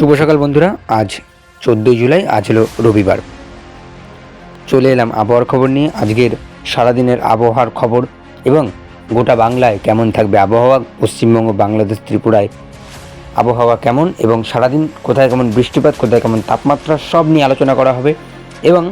শুভ সকাল বন্ধুরা। আজ চোদ্দোই জুলাই, আজ হলো রবিবার। চলে এলাম আবহাওয়ার খবর নিয়ে। আজকের সারাদিনের আবহাওয়ার খবর এবং গোটা বাংলায় কেমন থাকবে আবহাওয়া, পশ্চিমবঙ্গ, বাংলাদেশ, ত্রিপুরায় আবহাওয়া কেমন এবং সারাদিন কোথায় কেমন বৃষ্টিপাত, কোথায় কেমন তাপমাত্রা, সব নিয়ে আলোচনা করা হবে এবং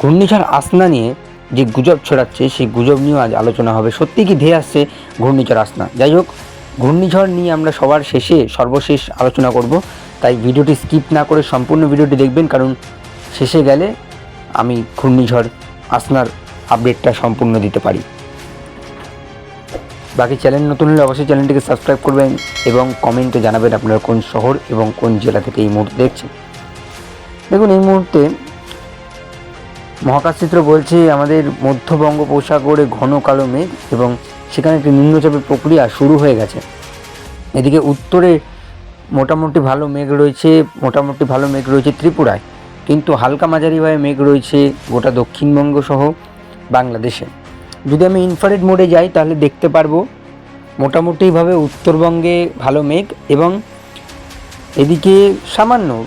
ঘূর্ণিঝড় আসনা নিয়ে যে গুজব ছড়াচ্ছে, সেই গুজব নিয়েও আজ আলোচনা হবে। সত্যি কি ধেয়ে আসছে ঘূর্ণিঝড় আসনা? যাই হোক ঘূর্ণিঝড় নিয়ে আমরা সবার শেষে সর্বশেষ আলোচনা করব। তাই ভিডিওটি স্কিপ না করে সম্পূর্ণ ভিডিওটি দেখবেন, কারণ শেষে গেলে আমি ঘূর্ণিঝড় আসনার আপডেটটা সম্পূর্ণ দিতে পারি। বাকি চ্যানেল নতুন হলে অবশ্যই চ্যানেলটিকে সাবস্ক্রাইব করবেন এবং কমেন্টে জানাবেন আপনারা কোন শহর এবং কোন জেলা থেকে এই মুহূর্তে দেখছেন। দেখুন, এই মুহূর্তে মহাকাশ চিত্র বলছে আমাদের মধ্য বঙ্গোপসাগরে ঘন কালো মেঘ এবং সেখানে একটি নিম্নচাপের প্রক্রিয়া শুরু হয়ে গেছে। এদিকে উত্তরে মোটামুটি ভালো মেঘ রয়েছে, মোটামুটি ভালো মেঘ রয়েছে ত্রিপুরায়। কিন্তু হালকা মাঝারিভাবে মেঘ রয়েছে গোটা দক্ষিণবঙ্গ সহ বাংলাদেশে। যদি আমি ইনফ্রারেড মোডে যাই, তাহলে দেখতে পারব মোটামুটিভাবে উত্তরবঙ্গে ভালো মেঘ এবং এদিকে সামান্য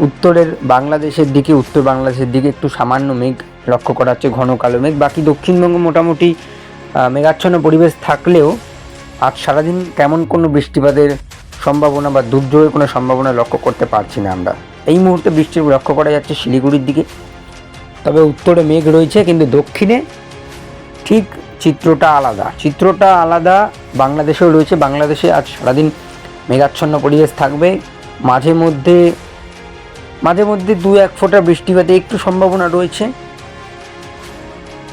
উত্তরের বাংলাদেশের দিকে, উত্তর বাংলাদেশের দিকে একটু সামান্য মেঘ লক্ষ্য করা হচ্ছে, ঘন কালো মেঘ। বাকি দক্ষিণবঙ্গ মোটামুটি মেঘাচ্ছন্ন পরিবেশ থাকলেও আজ সারাদিন তেমন কোনো বৃষ্টিপাতের সম্ভাবনা বা দুর্যোগের কোনো সম্ভাবনা লক্ষ্য করতে পারছি না আমরা। এই মুহূর্তে বৃষ্টি লক্ষ্য করা যাচ্ছে শিলিগুড়ির দিকে। তবে উত্তরে মেঘ রয়েছে, কিন্তু দক্ষিণে ঠিক চিত্রটা আলাদা। চিত্রটা আলাদা, বাংলাদেশেও রয়েছে। বাংলাদেশে আজ সারাদিন মেঘাচ্ছন্ন পরিবেশ থাকবে। মাঝে মধ্যে মাঝে মধ্যে দু এক ফোঁটা বৃষ্টিপাতে একটু সম্ভাবনা রয়েছে।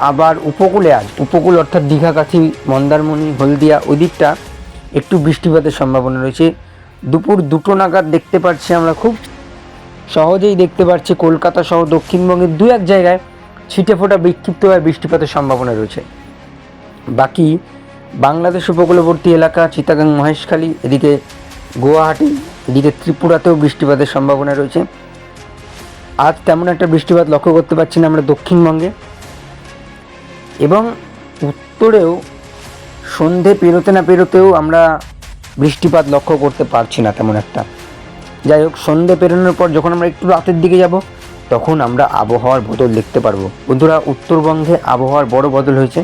আবার উপকূলে আজ, উপকূল অর্থাৎ দীঘাকাঠি মন্দারমণি, হলদিয়া, ওই দিকটা একটু বৃষ্টিপাতের সম্ভাবনা রয়েছে। দুপুর দুটো নাগাদ দেখতে পাচ্ছি আমরা খুব সহজেই দেখতে পাচ্ছি কলকাতা সহ দক্ষিণবঙ্গের দু এক জায়গায় ছিটে ফোটা বিক্ষিপ্ত হয়ে বৃষ্টিপাতের সম্ভাবনা রয়েছে। বাকি বাংলাদেশ উপকূলবর্তী এলাকা চিতাগাং মহেশখালী, এদিকে গুয়াহাটি, এদিকে ত্রিপুরাতেও বৃষ্টিপাতের সম্ভাবনা রয়েছে। আজ তেমন একটা বৃষ্টিপাত লক্ষ্য করতে পারছি না আমরা দক্ষিণবঙ্গে। এবং উত্তরেও সন্ধে পেরোতে না পেরোতেও আমরা বৃষ্টিপাত লক্ষ্য করতে পারছি না তেমন একটা। যাই হোক, সন্ধে পেরোনোর পর যখন আমরা একটু রাতের দিকে যাব, তখন আমরা আবহাওয়ার বদল দেখতে পারব। বন্ধুরা, উত্তরবঙ্গে আবহাওয়ার বড় বদল হয়েছে।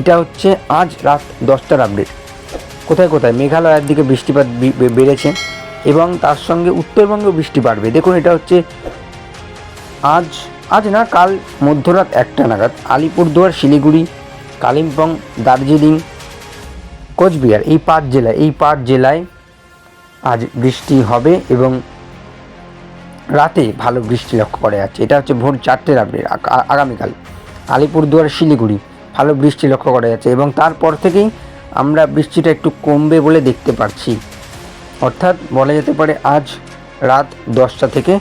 এটা হচ্ছে আজ রাত দশটার আপডেট কোথায় কোথায়? মেঘালয়ের দিকে বৃষ্টিপাত বেড়েছে এবং তার সঙ্গে উত্তরবঙ্গেও বৃষ্টি বাড়বে। দেখুন, এটা হচ্ছে আজ আজ না, কাল মধ্যরাত একটা নাগাদ আলিপুরদুয়ার, শিলিগুড়ি, কালিম্পং, দার্জিলিং, কোচবিহার, এই পাঁচ জেলায়, এই পাঁচ জেলায় আজ বৃষ্টি হবে এবং রাতে ভালো বৃষ্টি লক্ষ্য করা যাচ্ছে। এটা হচ্ছে ভোর চারটের আপডেট আগামীকাল আলিপুরদুয়ার, শিলিগুড়ি, ভালো বৃষ্টি লক্ষ্য করা যাচ্ছে এবং তারপর থেকেই আমরা বৃষ্টিটা একটু কমবে বলে দেখতে পাচ্ছি অর্থাৎ বলা যেতে পারে আজ রাত দশটা থেকে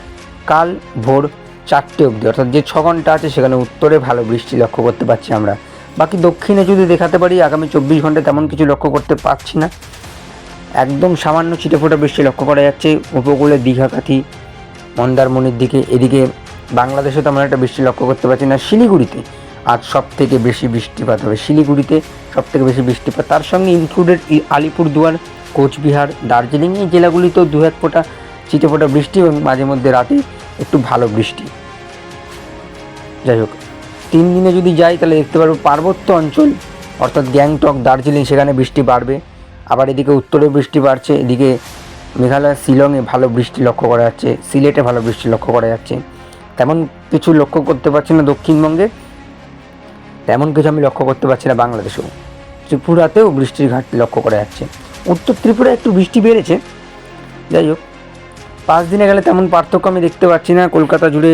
কাল ভোর চারটে অবধি। অর্থাৎ যে ছ ঘণ্টা আছে, সেখানে উত্তরে ভালো বৃষ্টি লক্ষ্য করতে পারছি আমরা। বাকি দক্ষিণে যদি দেখাতে পারি, আগামী চব্বিশ ঘণ্টা তেমন কিছু লক্ষ্য করতে পারছি না। একদম সামান্য ছিটেফোঁটা বৃষ্টি লক্ষ্য করা যাচ্ছে। উপকূলে দীঘাকাঠি মন্দারমণির দিকে, এদিকে বাংলাদেশে তেমন একটা বৃষ্টি লক্ষ্য করতে পারছি না। শিলিগুড়িতে আজ সব থেকে বেশি বৃষ্টিপাত হবে। শিলিগুড়িতে সব থেকে বেশি বৃষ্টিপাত। তার সঙ্গে ইনক্লুডেড আলিপুরদুয়ার, কোচবিহার, দার্জিলিং এই জেলাগুলিতেও দু এক ফোঁটা ছিটেফোঁটা বৃষ্টি এবং মাঝে মধ্যে রাতে একটু ভালো বৃষ্টি। যাই হোক, তিন দিনে যদি যাই তাহলে দেখতে পারব পার্বত্য অঞ্চল, অর্থাৎ গ্যাংটক, দার্জিলিং, সেখানে বৃষ্টি বাড়বে। আবার এদিকে উত্তরে বৃষ্টি বাড়ছে, এদিকে মেঘালয়, শিলংয়ে ভালো বৃষ্টি লক্ষ্য করা যাচ্ছে, সিলেটে ভালো বৃষ্টি লক্ষ্য করা যাচ্ছে। তেমন কিছু লক্ষ্য করতে পারছি না দক্ষিণবঙ্গে, তেমন কিছু আমি লক্ষ্য করতে পারছি না বাংলাদেশেও। ত্রিপুরাতেও বৃষ্টির ঘাটতি লক্ষ্য করা যাচ্ছে। উত্তর ত্রিপুরায় একটু বৃষ্টি বেড়েছে। যাই হোক পাঁচ দিনে গেলে তেমন পার্থক্য আমি দেখতে পাচ্ছি না। কলকাতা জুড়ে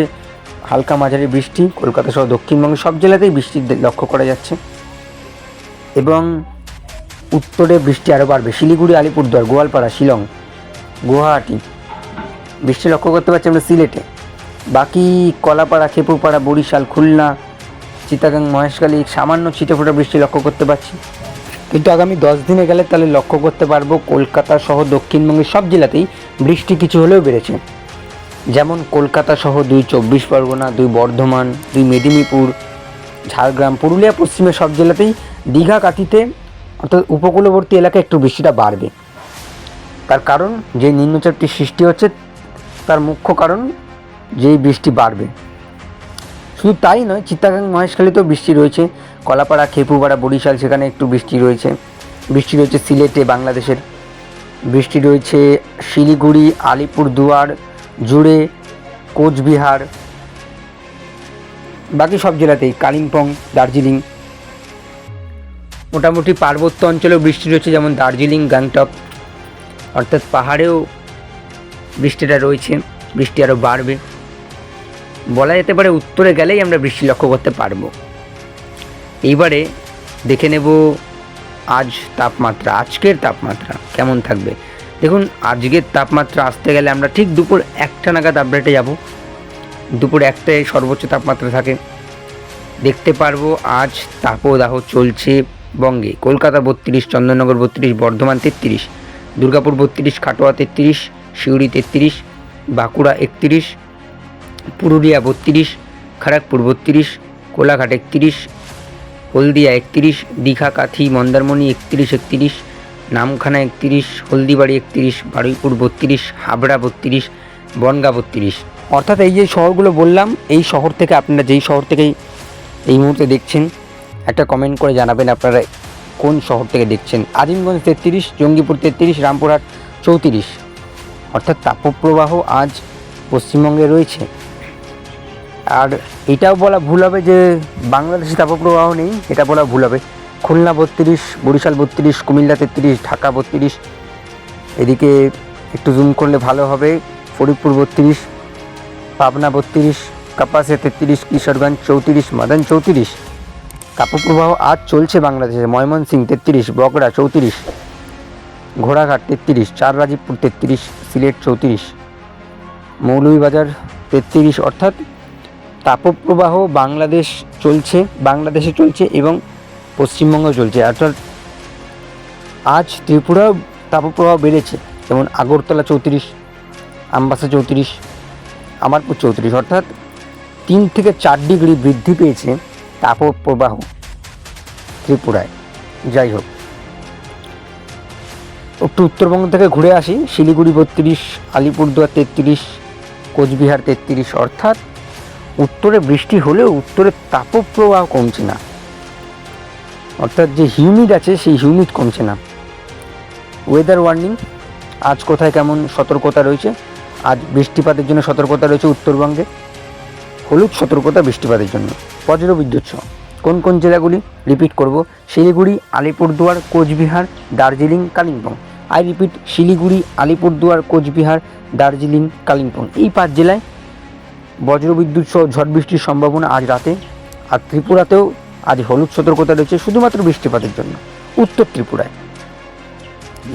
হালকা মাঝারি বৃষ্টি, কলকাতা সহ দক্ষিণবঙ্গের সব জেলাতেই বৃষ্টি লক্ষ্য করা যাচ্ছে। এবং উত্তরে বৃষ্টি আরও বাড়বে। শিলিগুড়ি, আলিপুরদুয়ার, গোয়ালপাড়া, শিলং, গুয়াহাটি বৃষ্টি লক্ষ্য করতে পারছি আমরা সিলেটে। বাকি কলাপাড়া খেপুপাড়া বরিশাল, খুলনা, চিটাগাং, মহেশখালী, সামান্য ছিটেফোঁটা বৃষ্টি লক্ষ্য করতে পারছি। কিন্তু আগামী দশ দিনে গেলে তাহলে লক্ষ্য করতে পারব কলকাতা সহ দক্ষিণবঙ্গের সব জেলাতেই বৃষ্টি কিছু হলেও বেড়েছে। যেমন কলকাতা সহ দুই চব্বিশ পরগনা, দুই বর্ধমান, দুই মেদিনীপুর, ঝাড়গ্রাম, পুরুলিয়া, পশ্চিমের সব জেলাতেই দীঘা কাঠিতে অর্থাৎ উপকূলবর্তী এলাকায় একটু বৃষ্টিটা বাড়বে। তার কারণ যে নিম্নচাপটি সৃষ্টি হচ্ছে, তার মুখ্য কারণ যেই বৃষ্টি বাড়বে। শুধু তাই নয়, চিত্তাগাং মহেশখালীতেও বৃষ্টি রয়েছে। কলাপাড়া, খেপুপাড়া, বরিশাল, সেখানে একটু বৃষ্টি রয়েছে। বৃষ্টি রয়েছে সিলেটে, বাংলাদেশের। বৃষ্টি রয়েছে শিলিগুড়ি, আলিপুরদুয়ার, জুড়ে, কোচবিহার, বাকি সব জেলাতেই কালিম্পং, দার্জিলিং। মোটামুটি পার্বত্য অঞ্চলেও বৃষ্টি রয়েছে, যেমন দার্জিলিং, গ্যাংটক। অর্থাৎ পাহাড়েও বৃষ্টিটা রয়েছে, বৃষ্টি আরও বাড়বে। বলা যেতে পারে উত্তরে গেলেই আমরা বৃষ্টি লক্ষ্য করতে পারব। এইবারে দেখে নেব আজ তাপমাত্রা, আজকের তাপমাত্রা কেমন থাকবে। দেখুন, আজকের তাপমাত্রা আসতে গেলে আমরা ঠিক দুপুর একটা নাগাদ আপডেটে যাব। দুপুর একটায় সর্বোচ্চ তাপমাত্রা থাকে। দেখতে পারব আজ তাপদাহ চলছে বঙ্গে। কলকাতা বত্রিশ, চন্দননগর বত্রিশ, বর্ধমান তেত্রিশ, দুর্গাপুর বত্রিশ, খাটোয়া তেত্রিশ, সিউড়ি তেত্রিশ, বাঁকুড়া একত্রিশ পুরুলিয়া বত্রিশ, খড়গপুর বত্রিশ, কোলাঘাট একত্রিশ, হলদিয়া একত্রিশ, দীঘা, কাথি, মন্দারমণি একত্রিশ একত্রিশ, নামখানা একত্রিশ, হলদিবাড়ি একত্রিশ, বারুইপুর বত্রিশ, হাবড়া বত্রিশ, বনগা বত্রিশ। অর্থাৎ এই যে শহরগুলো বললাম, এই শহর থেকে আপনারা যেই শহর থেকেই এই মুহূর্তে দেখছেন, একটা কমেন্ট করে জানাবেন আপনারা কোন শহর থেকে দেখছেন। আজিমগঞ্জ তেত্রিশ, জঙ্গিপুর তেত্রিশ, রামপুরহাট চৌত্রিশ। অর্থাৎ তাপপ্রবাহ আজ পশ্চিমবঙ্গে রয়েছে। আর এটাও বলা ভুল হবে যে বাংলাদেশে তাপপ্রবাহ নেই, এটা বলা ভুল হবে। খুলনা বত্রিশ, বরিশাল বত্রিশ, কুমিল্লা তেত্রিশ, ঢাকা বত্রিশ। এদিকে একটু জুম করলে ভালো হবে। ফরিদপুর বত্রিশ, পাবনা বত্রিশ কাপাসে তেত্রিশ, কিশোরগঞ্জ চৌত্রিশ, মাদান চৌত্রিশ। তাপপ্রবাহ আজ চলছে বাংলাদেশে। ময়মনসিং তেত্রিশ, বগড়া চৌত্রিশ, ঘোড়াঘাট তেত্রিশ, চার রাজীবপুর তেত্রিশ, সিলেট চৌত্রিশ, মৌলভীবাজার তেত্রিশ, অর্থাৎ তাপপ্রবাহ বাংলাদেশ চলছে, বাংলাদেশে চলছে এবং পশ্চিমবঙ্গেও চলছে। অর্থাৎ আজ ত্রিপুরাও তাপপ্রবাহ বেড়েছে, যেমন আগরতলা চৌত্রিশ, আমবাসা চৌত্রিশ, আমারপুর চৌত্রিশ, অর্থাৎ তিন থেকে চার ডিগ্রি বৃদ্ধি পেয়েছে তাপপ্রবাহ ত্রিপুরায়। যাই হোক, একটু উত্তরবঙ্গ থেকে ঘুরে আসি, শিলিগুড়ি বত্রিশ, আলিপুরদুয়ার তেত্রিশ, কোচবিহার তেত্রিশ, অর্থাৎ উত্তরে বৃষ্টি হলেও উত্তরে তাপপ্রবাহ কমছে না। অর্থাৎ যে হিউমিড আছে, সেই হিউমিড কমছে না। ওয়েদার ওয়ার্নিং আজ কোথায় কেমন সতর্কতা রয়েছে? আজ বৃষ্টিপাতের জন্য সতর্কতা রয়েছে উত্তরবঙ্গে। হলুদ সতর্কতা বৃষ্টিপাতের জন্য। বজ্র বিদ্যুৎ সহ কোন কোন জেলাগুলি? রিপিট করব। Siliguri, Alipurduar, Cooch Behar, Darjeeling, Kalimpong. I repeat Siliguri, Alipurduar, Cooch Behar, Darjeeling, Kalimpong. এই পাঁচ জেলায় বজ্রবিদ্যুৎ সহ ঝড় বৃষ্টির সম্ভাবনা আজ রাতে, আর ত্রিপুরাতেও আজ হলুদ সতর্কতা রয়েছে শুধুমাত্র বৃষ্টিপাতের জন্য। উত্তর ত্রিপুরায়।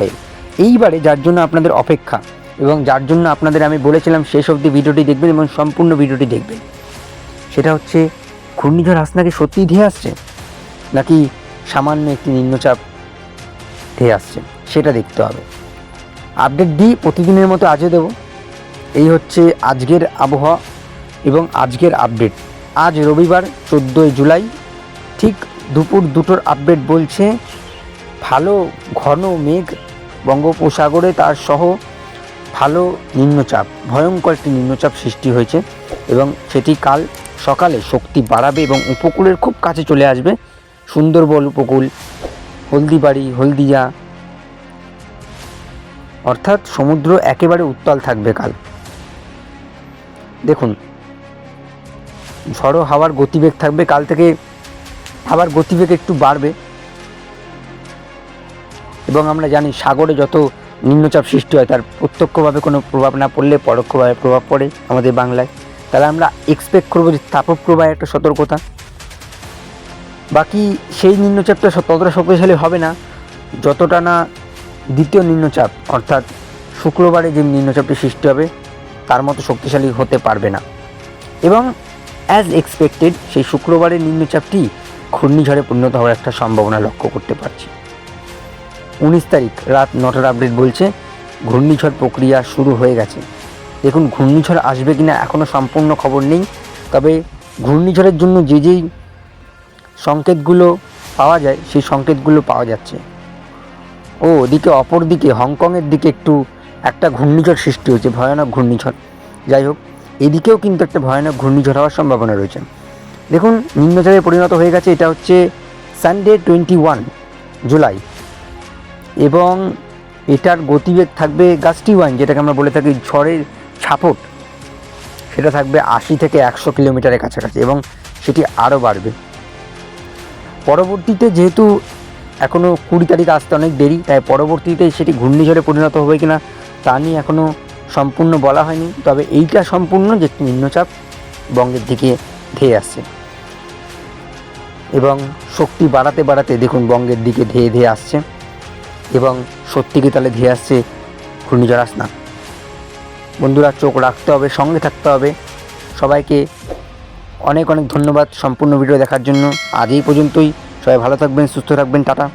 এই- এইবারে যার জন্য আপনাদের অপেক্ষা, এবং যার জন্য আপনাদের আমি বলেছিলাম শেষ অবধি ভিডিওটি দেখবেন এবং সম্পূর্ণ ভিডিওটি দেখবেন, সেটা হচ্ছে, ঘূর্ণিঝড় হাসনাকে সত্যিই ধেয়ে আসছে, নাকি সামান্য একটি নিম্নচাপ ধেয়ে আসছে, সেটা দেখতে হবে। আপডেট দিই, প্রতিদিনের মতো আজও দেব। এই হচ্ছে আজকের আবহাওয়া। এবং আজকের আপডেট। আজ রবিবার চোদ্দোই জুলাই, ঠিক দুপুর দুটোর আপডেট বলছে, ভালো ঘন মেঘ বঙ্গোপসাগরে তার সহ ভালো নিম্নচাপ, ভয়ঙ্কর একটি নিম্নচাপ সৃষ্টি হয়েছে এবং সেটি কাল সকালে শক্তি বাড়াবে এবং উপকূলের খুব কাছে চলে আসবে। সুন্দরবন উপকূল, হলদিবাড়ি, হলদিয়া, অর্থাৎ সমুদ্র একেবারে উত্তাল থাকবে কাল। দেখুন ঝড়ো হাওয়ার গতিবেগ থাকবে, কাল থেকে হাওয়ার গতিবেগ একটু বাড়বে। এবং আমরা জানি সাগরে যত নিম্নচাপ সৃষ্টি হয়, তার প্রত্যক্ষভাবে কোনো প্রভাব না পড়লে পরোক্ষভাবে প্রভাব পড়ে আমাদের বাংলায়। তাহলে আমরা এক্সপেক্ট করব যে তাপপ্রবাহের একটা সতর্কতা। বাকি সেই নিম্নচাপটা ততটা শক্তিশালী হবে না, যতটা না দ্বিতীয় নিম্নচাপ, অর্থাৎ শুক্রবারে যে নিম্নচাপটি সৃষ্টি হবে, তার মতো শক্তিশালী হতে পারবে না। এবং অ্যাজ এক্সপেক্টেড সেই শুক্রবারের নিম্নচাপটি ঘূর্ণিঝড়ে পরিণত হওয়ার একটা সম্ভাবনা লক্ষ্য করতে পারছি। উনিশ তারিখ রাত নটার আপডেট বলছে, ঘূর্ণিঝড় প্রক্রিয়া শুরু হয়ে গেছে। দেখুন, ঘূর্ণিঝড় আসবে কিনা এখনও সম্পূর্ণ খবর নেই, তবে ঘূর্ণিঝড়ের জন্য যে যেই সংকেতগুলো পাওয়া যায়, সেই সংকেতগুলো পাওয়া যাচ্ছে। ও ওদিকে অপর দিকে হংকংয়ের দিকে একটু একটা ঘূর্ণিঝড় সৃষ্টি হয়েছে, ভয়ানক ঘূর্ণিঝড়। যাই হোক এদিকেও কিন্তু একটা ভয়ানক ঘূর্ণিঝড় হওয়ার সম্ভাবনা রয়েছে। দেখুন, নিম্নচাপে পরিণত হয়ে গেছে এটা হচ্ছে সানডে টোয়েন্টি ওয়ান জুলাই এবং এটার গতিবেগ থাকবে গাছটি ওয়ান, যেটাকে আমরা বলে থাকি ঝড়ের ছাপট। সেটা থাকবে আশি থেকে একশো কিলোমিটারের কাছাকাছি এবং সেটি আরও বাড়বে। পরবর্তীতে যেহেতু এখনও কুড়ি তারিখ আসতে অনেক দেরি, তাই পরবর্তীতে সেটি ঘূর্ণিঝড়ে পরিণত হবে কিনা তা নিয়ে এখনও সম্পূর্ণ বলা হয়নি, তবে এইটা সম্পূর্ণ যে নিম্নচাপ বঙ্গের দিকে ধেয়ে আসছে। এবং শক্তি বাড়াতে বাড়াতে দেখুন বঙ্গের দিকে ধেয়ে ধেয়ে আসছে, এবং সত্যিকে তাহলে ধেয়ে আসছে ঘূর্ণিঝড় আসনা। বন্ধুরা, চোখ রাখতে হবে, সঙ্গে থাকতে হবে। সবাইকে অনেক অনেক ধন্যবাদ সম্পূর্ণ ভিডিও দেখার জন্য। আজ এই পর্যন্তই। সবাই ভালো থাকবেন, সুস্থ থাকবেন, টাটা।